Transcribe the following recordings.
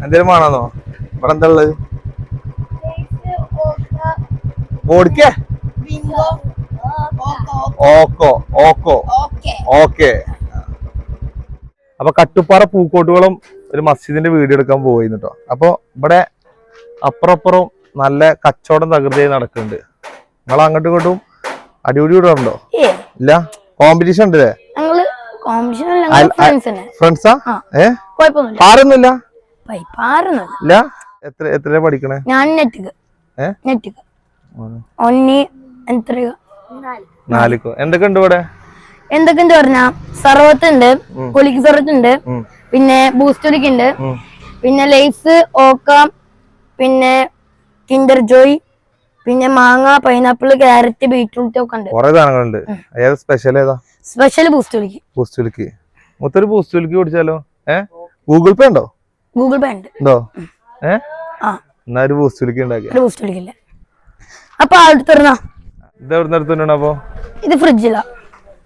എന്തേലും വേണമെന്നോ ഇവിടെ എന്താ ഉള്ളത്? ഓടിക്കേ. ഓക്കോ ഓക്കോ. ഓക്കെ. അപ്പൊ കട്ടുപ്പാറ പൂക്കോട്ടുകളും ഒരു മസ്ജിദിന്റെ വീഡിയോ എടുക്കാൻ പോയി കേട്ടോ അപ്പൊ ഇവിടെ അപ്പുറം അപ്പുറം നല്ല കച്ചവടം തകൃതിയായി നടക്കുന്നുണ്ട്. നിങ്ങൾ അങ്ങോട്ടും ഇങ്ങോട്ടും അടിപൊളി വിടാറുണ്ടോ ഏ. ഇല്ല? കോമ്പറ്റീഷൻ ഉണ്ട് ഫ്രണ്ട്സ്. ഏ? പൈപ്പാറൊന്നുമില്ല ഇല്ല? എത്ര എത്ര പഠിക്കണേ? ഞാൻ നെറ്റിക്ക്. ഏ? നെറ്റിക്ക്. ഒന്നി എത്ര നാലിക്കോ? എന്തൊക്കെ ഉണ്ട് ഇവിടെ പറഞ്ഞാ? സർവത്ത് ഉണ്ട് കുലിക്ക് സർവത്ത് ഉണ്ട് പിന്നെ ബൂസ്റ്ററിക്ക് ഉണ്ട് പിന്നെ ലൈസ് ഓക്കാം പിന്നെ കിൻഡർ ജോയ് പിന്നെ മാങ്ങ പൈനാപ്പിൾ ക്യാരറ്റ് ബീറ്റ്റൂട്ട് ഒക്കെ ഉണ്ട്. കുറെ സാധനങ്ങളുണ്ട്. ഏതാ സ്പെഷ്യൽ ഏതാ? സ്പെഷ്യൽ ബൂസ്റ്ററിക്ക് ബൂസ്റ്റുലിക്ക് മൊത്തൊരു ബൂസ്റ്റുലിക്ക് കുടിച്ചാലോ? ഏഹ് ഗൂഗിൾ പേ ഉണ്ടോ? ഗൂഗിൾ പേ ഉണ്ട്. ഉണ്ടോ? ഏ? എന്നാ ഒരു ബൂസ്റ്റുലിക്ക് ഉണ്ടാക്കിയ ഒരു ബൂസ്റ്ററിക്കില്ല അപ്പൊ ആളുടെ തുറന്നാ ഇത് എവിടെ നിർത്തുന്നുണ്ട് അപ്പൊ? ഇത് ഫ്രിഡ്ജിലാ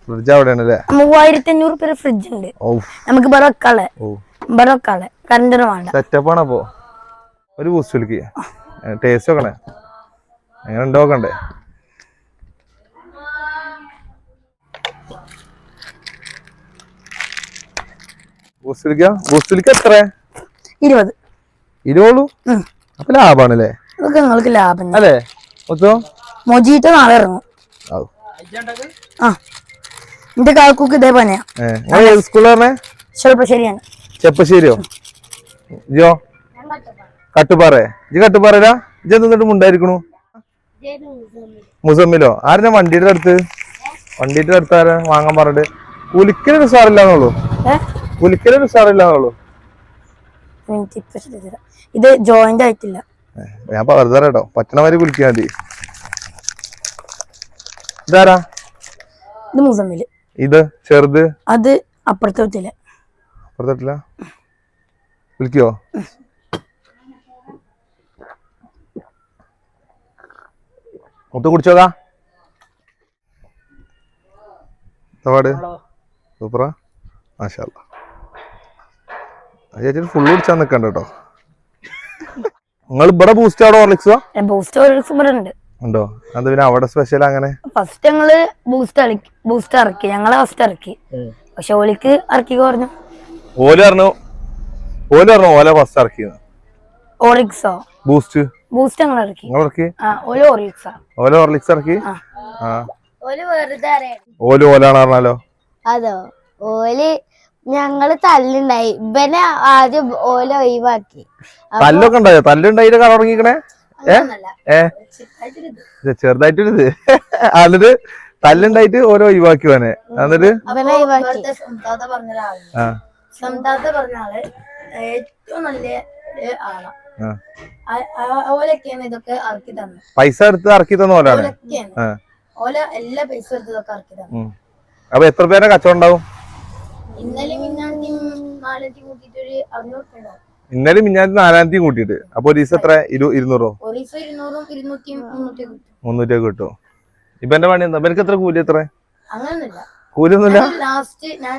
ഫ്രിഡ്ജ് അവിടെയാണ് അല്ലേ മൂവായിരത്തി അഞ്ഞൂറ് പേര് ഫ്രിഡ്ജ് ഉണ്ട്. നമുക്ക് വേറെ വെക്കാളെ വേറെ വെക്കാളെ കറണ്ടിന് വേണ്ട. സെറ്റപ്പ് ആണ് അപ്പോ. ഒരു ബൂസ്റ്റുലിക്ക് ടേസ്റ്റ് നോക്കണേ. എങ്ങനെ ബൂസ്റ്റ് വിളിക്കാം? ബൂസ്റ്റ് ബൂസ്റ്റുലിക്ക് എത്ര? ഇരുപത്. ഇരുപത് ഉം. അപ്പൊ ലാഭാണല്ലേ? ഇതൊക്കെ നിങ്ങൾക്ക് ലാഭം. അല്ലേ? മൊത്തം? മൊജീറ്റോ നാളെ ഇറങ്ങും. ആ. എന്റെ കാക്കൂക്ക് ഇതേ പനിയാ സ്കൂളിൽ ചെപ്പശ്ശേരിയോ? ഇജോ കട്ടുപാറ ഇജ് കട്ടുപാറയിലാ ഇജ് എന്നിട്ട് മുണ്ടായിരിക്കണു? മുസമ്മിലോ? ആരുടെ വണ്ടിയുടെ അടുത്ത്? വണ്ടിയുടെ അടുത്ത് ആരാ വാങ്ങാൻ പറഞ്ഞിട്ട്. കുലിക്കലൊരു സാറില്ലാന്നുള്ളൂ. കുലിക്കലൊരു സാറില്ലാന്നുള്ളൂ. ഇത് ജോയിന്റ് ആയിട്ടില്ല. ഞാൻ വെറുതെ കേട്ടോ പറ്റണമാതിരി വിളിക്കാൻ മതി. ഇതാരാ? ഇത് മുസമ്മിൽ. ഇത് ചെറുത്? അത് അപ്പുറത്തെ വീട്ടിൽ പുറത്തിട്ടില്ല വിളിക്കോ? ഒത്തു കുടിച്ചോതാ? പാട്? സൂപ്പറാ? മാഷാ ചേച്ചി ഫുള്ള് കുടിച്ചാൽ നിക്കണ്ട കേട്ടോ നിങ്ങൾ ഇവിടെ ബൂസ്റ്റ് ആണോ ഓർലിക്സോ ബൂസ്റ്റ് ഒരു ഇവിടെ ഉണ്ട്. ഉണ്ടോ? അത് പിന്നെ അവിടെ സ്പെഷ്യൽ അങ്ങനെ? ഫസ്റ്റ് ഞങ്ങൾ ബൂസ്റ്റ് ബൂസ്റ്റ് ഇറക്കി. ഞങ്ങളെ ഫസ്റ്റ് ഇറക്കി. പക്ഷെ ഓലിക്ക് ഇറക്കി പറഞ്ഞു ഓൽ പറഞ്ഞു? ഓൽ പറഞ്ഞു ഓല ഫസ്റ്റ് ഇറക്കിയത് ഓറിക്സോ ബൂസ്റ്റ് ബൂസ്റ്റ് ഞങ്ങൾ ഇറക്കി. നിങ്ങൾ ഇറക്കി? ആ ഓറിക്സാ ഓല ഓർലിക്സ് ഇറക്കി? ഓൽ വെറുതെ അറിയണം ഓൽ ഓലാണ് പറഞ്ഞാലോ? അതോ? ഓൽ ഞങ്ങൾ തല്ലുണ്ടായി. ഇവനെ ആദ്യം ഓല ഒഴിവാക്കി. തല്ലൊക്കെ ഉണ്ടായോ? തല്ലുണ്ടായിട്ട് കട തുടങ്ങിക്കണേ ചെറുതായിട്ടൊരിത്. എന്നിട്ട് തല്ലുണ്ടായിട്ട് ഓരോ ഒഴിവാക്കി അവനെ എന്നിട്ട്? സംതാത്ത പറഞ്ഞ ആൾ ഏറ്റവും നല്ല ഓലൊക്കെയാണ് ഇതൊക്കെ ഇറക്കി പൈസ എടുത്ത് ഇറക്കി തന്ന പോലാണ് ഓലൊക്കെയാണ്. ഓല എല്ലാ പൈസ എടുത്തതൊക്കെ ഇറക്കി തന്നു ഉം. അപ്പൊ എത്ര പേരെ കച്ചവടം ഉണ്ടാവും? ഇന്നലെ മിഞ്ഞാത്തി നാലാം തീയതി കൂട്ടിയിട്ട് അപ്പൊ ഒരു ദിവസം എത്ര? ഇരു ഇരുന്നൂറോ? മുന്നൂറ്റിയും കിട്ടും. ഇപ്പൊ എന്റെ പണി എന്താ? ഇവർക്ക് എത്ര? കൂലി എത്ര? കൂലൊന്നുമില്ല ലാസ്റ്റ് ഞാൻ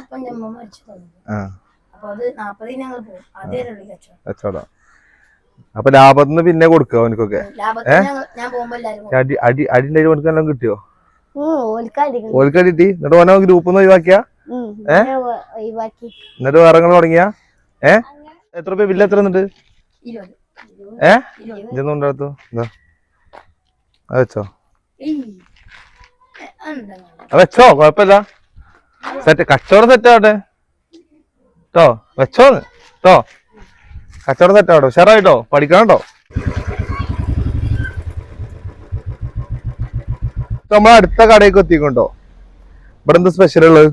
കച്ചവടം. അപ്പൊ ലാഭത്തിന് പിന്നെ കൊടുക്കുക അവനക്കൊക്കെ. അടി അടി അടി കൊടുക്കാൻ കിട്ടിയോ? ഓൽക്കാടി ഓൽക്ക കിട്ടി. എന്നിട്ട് ഓനോ ഗ്രൂപ്പ് ഒഴിവാക്കിയാ? എന്നിട്ട് വേറെ തുടങ്ങിയ തുടങ്ങിയാ? ഏ? എത്ര രൂപ ബില്ല് എത്ര എന്നിട്ട്? ഏ? ഇതൊന്നും ഉണ്ടാകത്തു എന്താ അത് വെച്ചോ? അത് വെച്ചോ കൊഴപ്പില്ല സെറ്റ് കച്ചവടം സെറ്റ് ആവട്ടെ. കേട്ടോ വെച്ചോ കേട്ടോ കച്ചവടം സെറ്റ് ആവട്ടെ. ഉഷാറായിട്ടോ? പഠിക്കണം കേട്ടോ നമ്മൾ അടുത്ത എത്തിക്കൊണ്ടോ? ഇവിടെ എന്താ സ്പെഷ്യൽ ഉള്ളത്?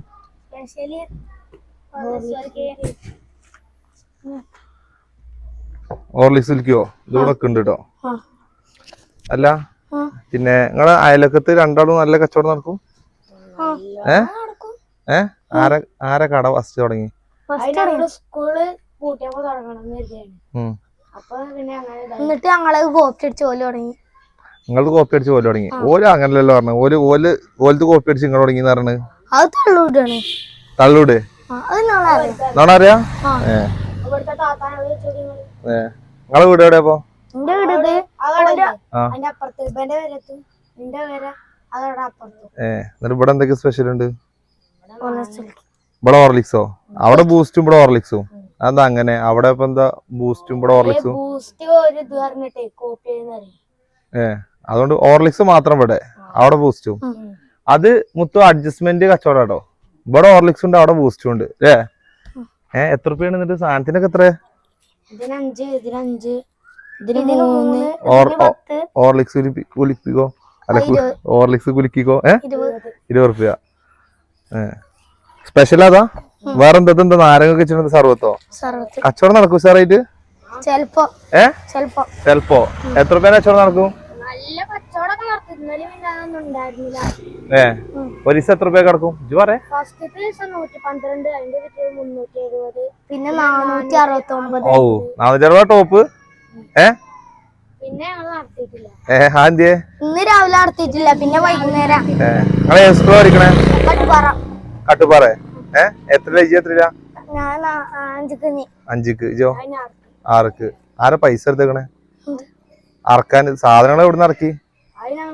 ഓർലിക്സ് സിൽക്കിയോ ഇതിവിടെ ഒക്കെ ഉണ്ട് കേട്ടോ. അല്ല പിന്നെ നിങ്ങളെ അയലക്കത്ത് രണ്ടാളും നല്ല കച്ചവടം നടക്കും? ഏ? ഏ? ആരെ ആരെ കട ഫസ്റ്റ് തുടങ്ങി? സ്കൂൾ പൂട്ടിയപ്പോ തുടങ്ങണം എന്നിട്ട് ഞങ്ങൾ കോപ്പി അടിച്ച് പോലെ തുടങ്ങി. നിങ്ങളത് കോപ്പി അടിച്ച് പോലെ തുടങ്ങി. ഓൽ അങ്ങനല്ലോ പറഞ്ഞു ഓൽ ഓൽ ഓലത്ത് കോപ്പി അടിച്ച് നിങ്ങൾ തുടങ്ങി പറഞ്ഞു അത് തള്ളൂട്ടാണ് തള്ളൂട്? അറിയാം ഏ. ചോദ്യങ്ങൾ നിങ്ങളെ വീട് എവിടെയാ അപ്പൊ എന്നിട്ട് ഇവിടെ എന്തൊക്കെ സ്പെഷ്യൽ ഉണ്ട്. ഇവിടെ ഓർലിക്സോ അവിടെ ബൂസ്റ്റും ഇവിടെ ഓർലിക്സും അതെന്താ അങ്ങനെ? അവിടെ ഇപ്പൊ എന്താ ബൂസ്റ്റും ഇവിടെ ഓർലിക്സും ബൂസ്റ്റ് ഒരു ഇത് കോപ്പി ചെയ്യുന്ന ഏ. അതുകൊണ്ട് ഓർലിക്സ് മാത്രം ഇവിടെ. അവിടെ ബൂസ്റ്റും അത് മുത്തു അഡ്ജസ്റ്റ്മെന്റ് കച്ചവടം കേട്ടോ ഇവിടെ ഓർലിക്സ് ഉണ്ട് അവിടെ ബൂസ്റ്റും ഉണ്ട് അല്ലേ ഏ എത്ര രൂപയാണ് എന്നിട്ട് സാധനത്തിനൊക്കെ എത്ര? ഓർലിക്സ് കുലിപ്പി- കുലിപ്പിക്കോ അല്ല ഓർലിക്സ് കുലിക്കിക്കോ? ഏ? ഇരുപത്. റുപ്യ. സ്പെഷ്യൽ അതാ? വേറെ എന്താ എന്താ നാരങ്ങ വെച്ചിട്ട് സർവത്തോ? കച്ചവടം നടക്കും സാറായിട്ട് ചെലപ്പോ. ഏ? ചെലപ്പോ. ചെലപ്പോ. എത്ര രൂപ കച്ചവടം നടക്കും നല്ല കച്ചവടമൊക്കെ നടത്തി ഇന്നലെ പിന്നെ അതൊന്നും ഉണ്ടായിരുന്നില്ല ഏ ഒരു ദിവസം എത്ര രൂപ കിടക്കും? ഇജ്ജ് പറ പിന്നെ നാനൂറ്റി അറുപത്തി ഒമ്പത് ഓ നാനൂറ്റി അറുപത് ടോപ്പ്? ഏ? ഇന്ന് രാവിലെ നടത്തിയിട്ടില്ല പിന്നെ വൈകുന്നേരം. കട്ടുപാറ. ഏ എത്ര എത്ര അഞ്ചുക്ക് ഇജോ ആറക്ക് ആരാ പൈസ എടുത്തേക്കണേ? അറക്കാൻ സാധനങ്ങൾ എവിടെ നിന്ന് ഇറക്കി അതിന് ഞങ്ങൾ കടയിൽ പോയി ഏ,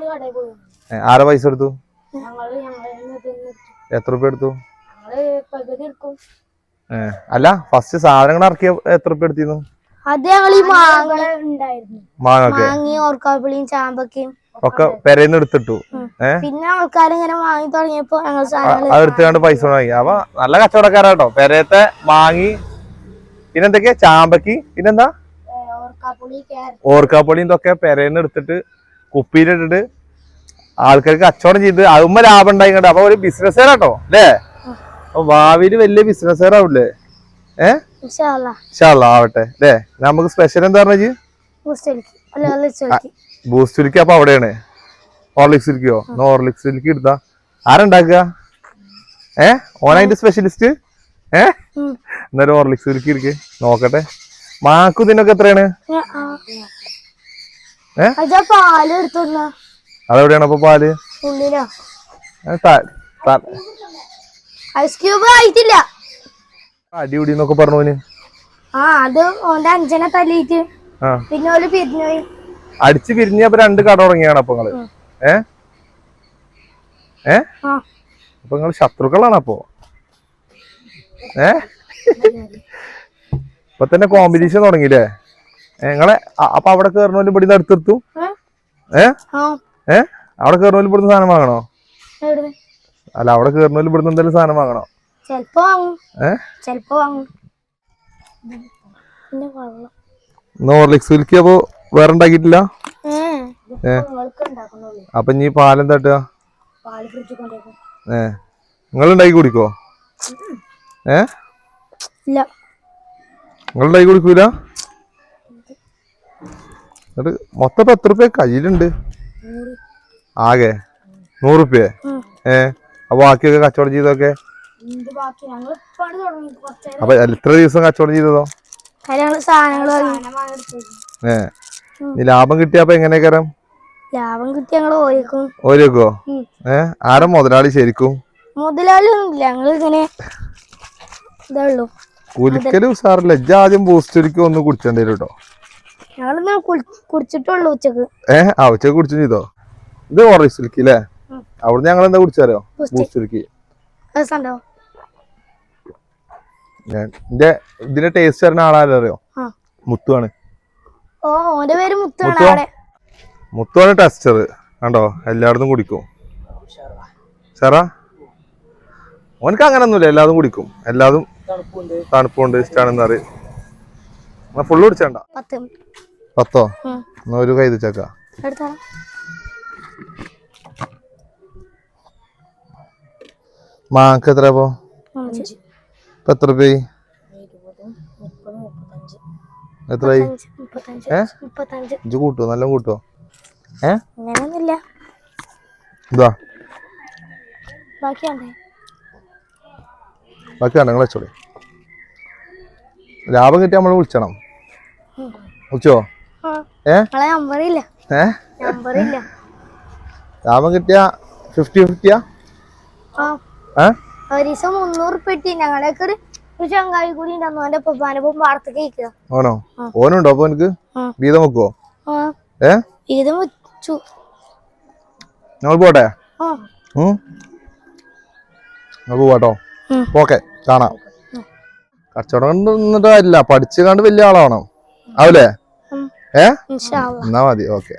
ആരാ പൈസ എടുത്തു? എത്ര രൂപ എടുത്തു? അല്ല ഫസ്റ്റ് സാധനങ്ങൾ ഇറക്കിയ എത്ര രൂപ എടുത്തിരുന്നു? അത് ഞങ്ങൾ ഈ മാങ്ങ മാങ്ങയും ഓർക്കാപ്പിളിയും ചാമ്പക്കയും. ഒക്കെ പെരേന്ന് എടുത്തിട്ടു. പിന്നെ ആൾക്കാർ ഇങ്ങനെ വാങ്ങി തുടങ്ങിയപ്പോ ഞങ്ങൾ സാധനങ്ങൾ അത് എടുത്തുകൊണ്ട് പൈസ വാങ്ങി അപ്പൊ നല്ല കച്ചവടക്കാരാട്ടോ പെരയത്തെ വാങ്ങി പിന്നെന്തൊക്കെയാ ചാമ്പക്കി പിന്നെന്താ? ഓർക്കാപ്പൊളി ഓർക്കാപ്പൊളിന്തൊക്കെ ഓർക്കാപ്പൊടി ഇതൊക്കെ പെരേന്ന് എടുത്തിട്ട് കുപ്പിയിലിട്ടിട്ട് ആൾക്കാർക്ക് കച്ചവടം ചെയ്ത് അതുമ്പോ ലാഭം ഉണ്ടായിക്കട്ടെ അപ്പൊ ഒരു ബിസിനസ്സുകാരാട്ടോ അല്ലേ? അപ്പൊ ഭാവിയിൽ വലിയ ബിസിനസ്സുകാരാവൂലേ ആവില്ലേ ഏഹ് ആവട്ടെ അല്ലേ? നമുക്ക് സ്പെഷ്യൽ എന്താ പറഞ്ഞ ബൂസ്റ്റ് ബൂസ്റ്റിലേക്ക് അപ്പൊ അവിടെയാണ്. ഹോർലിക്സ് ഇരിക്കോ ഓർലിക്സ് ഉരുക്കി എടുത്താ ആരുണ്ടാക്കുക? ഏ? ഓനതിന്റെ സ്പെഷ്യലിസ്റ്റ് ഏ? എന്നാലും ഹോർലിക്സ് ഇരിക്കേ. നോക്കട്ടെ. മാക്കു ഇതിനൊക്കെ എത്രയാണ്? ഏ? പാൽ എടുത്തോണ്ട അതെവിടെയാണ് അപ്പൊ പാൽ? എന്നൊക്കെ പറഞ്ഞോന്. ആ അത് ഓന്റെ അഞ്ചനെ തല്ലിയിട്ട് ആ. പിന്നെ ഓൽ പിരിഞ്ഞു അടിച്ച് പിരിഞ്ഞ അപ്പൊ രണ്ട് കട തുടങ്ങിയാണ് അപ്പൊ നിങ്ങൾ ഏ? അപ്പൊ നിങ്ങൾ ശത്രുക്കളാണ് അപ്പൊ. ഏ? ഇപ്പൊ തന്നെ കോമ്പറ്റീഷൻ തുടങ്ങിയില്ലേ? നിങ്ങളെ അപ്പൊ അവിടെ കേറണോലും ഇവിടെ അടുത്തെടുത്തു? ഏ? ഏ? അവിടെ കയറണോലും ഇവിടുന്ന് സാധനം വാങ്ങണോ? അല്ല അവിടെ കയറണോലും ഇവിടുന്ന് എന്തെങ്കിലും സാധനം വാങ്ങണോ? ചെലപ്പോ വാങ്ങും. ഏ? ചെലപ്പോ വാങ്ങും. പിന്നെ വെള്ളം ഇന്ന് ഹോർലിക്സ് വിൽക്കി അപ്പൊ വേറെ ഉണ്ടാക്കിയിട്ടില്ല? അപ്പൊ ഇനി പാലെന്താ തട്ടുക ഏ. നിങ്ങൾ ഉണ്ടാക്കി കുടിക്കോ? ഏ? നിങ്ങൾ ഉണ്ടാക്കി കുടിക്കൂല? എന്നിട്ട് മൊത്തം എത്ര റുപ്യ കയ്യിലുണ്ട്? ആകെ? നൂറ് റുപ്യ ഉം. ഏ? അപ്പൊ ബാക്കിയൊക്കെ കച്ചവടം ചെയ്തൊക്കെ അപ്പൊ എത്ര ദിവസം കച്ചവടം ചെയ്തതോ? ഏ. ലാഭം കിട്ടിയപ്പോ എങ്ങനെയൊക്കെ ലാഭം കിട്ടി ഞങ്ങൾ ഓരിക്കും. ഓരോക്കോ. ഏ? ആരാ മുതലാളി ശരിക്കും? മുതലാളി ഒന്നുമില്ല ഞങ്ങൾ ഇങ്ങനെ ഇതേ ഉള്ളൂ. കുലിക്കലും സാറില്ല ആദ്യം ബൂസ്റ്റ് ഒരിക്കും ഒന്ന് കുടിച്ചേണ്ടി വരും കേട്ടോ ഞങ്ങളിന്ന് കുടിച്ചിട്ടുള്ളൂ ഉച്ചയ്ക്ക്. ആ ഉച്ചയ്ക്ക് കുടിച്ചു ചെയ്തോ ഇത് ഓറഞ്ച് സിൽക്കി അല്ലേ അവിടെ ഞങ്ങൾ എന്താ ബൂസ്റ്റ്. സിൽക്കി. ഞാൻ എന്റെ ഇതിന്റെ ടേസ്റ്റ് തരുന്ന ആളാരും അറിയോ? ആ. മുത്തുവാണ് ഓ ഓന്റെ പേര് മുത്തോ? ടെസ്റ്റർ കണ്ടോ? എല്ലായിടത്തും കുടിക്കും. സാറാ? ഓനക്ക് അങ്ങനൊന്നുമില്ല. എല്ലാതും കുടിക്കും. എല്ലാതും തണുപ്പുണ്ട്. ഇഷ്ടമാണെന്ന് അറിയാം ഫുള്ള് കുടിച്ചേണ്ട? പത്ത്. എന്നാ ഒരു കൈ ചക്ക മാക്ക് എത്ര അഞ്ച്. ഇപ്പൊ എത്ര രൂപയായി എത്രയായി? മുപ്പത്തഞ്ച് ഏ? കൂട്ടോ? നല്ല കൂട്ടോ? ഏ? അങ്ങനെയൊന്നുമില്ല. ഇതാ. ബാക്കിയാണ്ടേ ബാക്കി വേണ്ട നിങ്ങൾ വെച്ചോളി. ലാഭം കിട്ടിയാ നമ്മൾ വിളിച്ചണം. വിളിച്ചോ? ലാഭം കിട്ടിയ ഫിഫ്റ്റി ഫിഫ്റ്റിയാ ആ? ഏ? ഒരു ദിവസം മുന്നൂറ് ഉറുപ്പ കിട്ടി. ഞങ്ങളെയൊക്കെ ഒരു ഒരു ചങ്ങായി കൂടി ഉണ്ടായിരുന്നു അവന്റെ പപ്പാനപ്പം വാർത്തക്ക് കഴിക്കുക ഓനോ ആ. ഓനുണ്ടോ അപ്പൊ എനിക്ക് ആ. വീതം വെക്കുവോ? ആ. ഏ? ഇത് വെച്ചു. ഞങ്ങൾ പോട്ടെ? ആ. ഉം? നമുക്ക് പോട്ടോ ഉം. ഓക്കെ കാണാം. കച്ചവടം നിന്നിട്ട് കാര്യമില്ല. പഠിച്ചു കണ്ട് വലിയ ആളാവണം. ആവൂലേ? ഉം. ഏ? എന്നാ മതി ഓക്കെ.